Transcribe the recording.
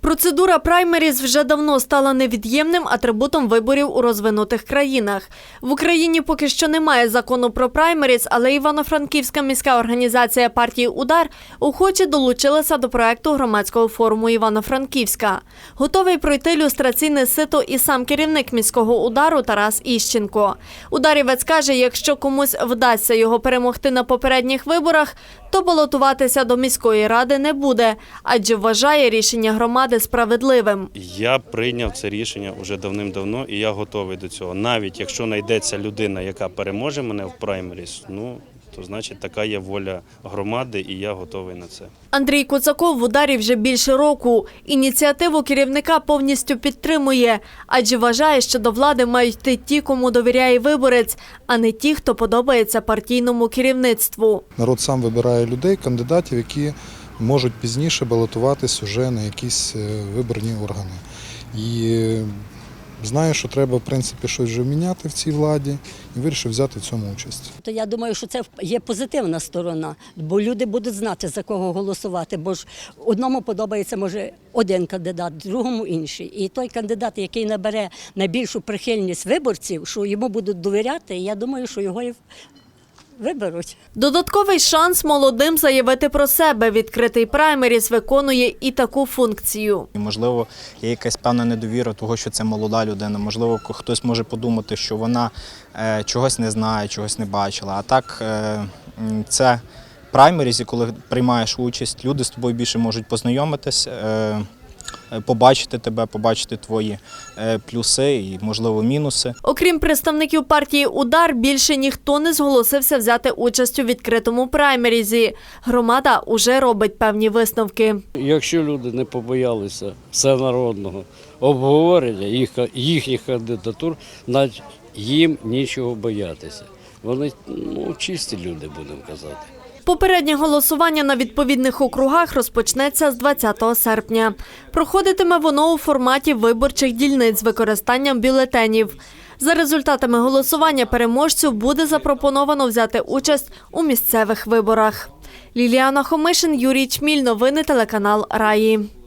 Процедура праймеріз вже давно стала невід'ємним атрибутом виборів у розвинутих країнах. В Україні поки що немає закону про праймеріз, але Івано-Франківська міська організація партії Удар охоче долучилася до проекту громадського форуму Івано-Франківська. Готовий пройти люстраційне сито і сам керівник міського удару Тарас Іщенко. Ударівець каже, якщо комусь вдасться його перемогти на попередніх виборах, то балотуватися до міської ради не буде, адже вважає рішення громади справедливим. Я прийняв це рішення вже давним-давно, і я готовий до цього. Навіть якщо знайдеться людина, яка переможе мене в праймеріс, ну то значить така є воля громади, і я готовий на це. Андрій Куцаков в ударі вже більше року. Ініціативу керівника повністю підтримує, адже вважає, що до влади мають йти ті, кому довіряє виборець, а не ті, хто подобається партійному керівництву. Народ сам вибирає людей, кандидатів, які можуть пізніше балотуватись уже на якісь е, виборні органи. І е, знаю, що треба в принципі щось вже міняти в цій владі, і вирішив взяти в цьому участь. То я думаю, що це є позитивна сторона, бо люди будуть знати за кого голосувати. Бо ж одному подобається може один кандидат, другому інший. І той кандидат, який набере найбільшу прихильність виборців, що йому будуть довіряти, я думаю, що його і виберуть. Додатковий шанс молодим заявити про себе. Відкритий праймеріс виконує і таку функцію. Можливо, є якась певна недовіра того, що це молода людина. Можливо, хтось може подумати, що вона е, чогось не знає, чогось не бачила. А так, е, це праймерізі, коли приймаєш участь, люди з тобою більше можуть познайомитись, е, побачити тебе, побачити твої е, плюси і, можливо, мінуси. Окрім представників партії Удар, більше ніхто не зголосився взяти участь у відкритому праймерізі. Громада уже робить певні висновки. Якщо люди не побоялися всенародного обговорення їх, їхніх кандидатур, значить їм нічого боятися. Вони ну, чисті люди, будемо казати. Попереднє голосування на відповідних округах розпочнеться з 20 серпня. Проходитиме воно у форматі виборчих дільниць з використанням бюлетенів. За результатами голосування переможцю буде запропоновано взяти участь у місцевих виборах. Ліліана Хомишин, Юрій Чміль. Новини телеканал Раї.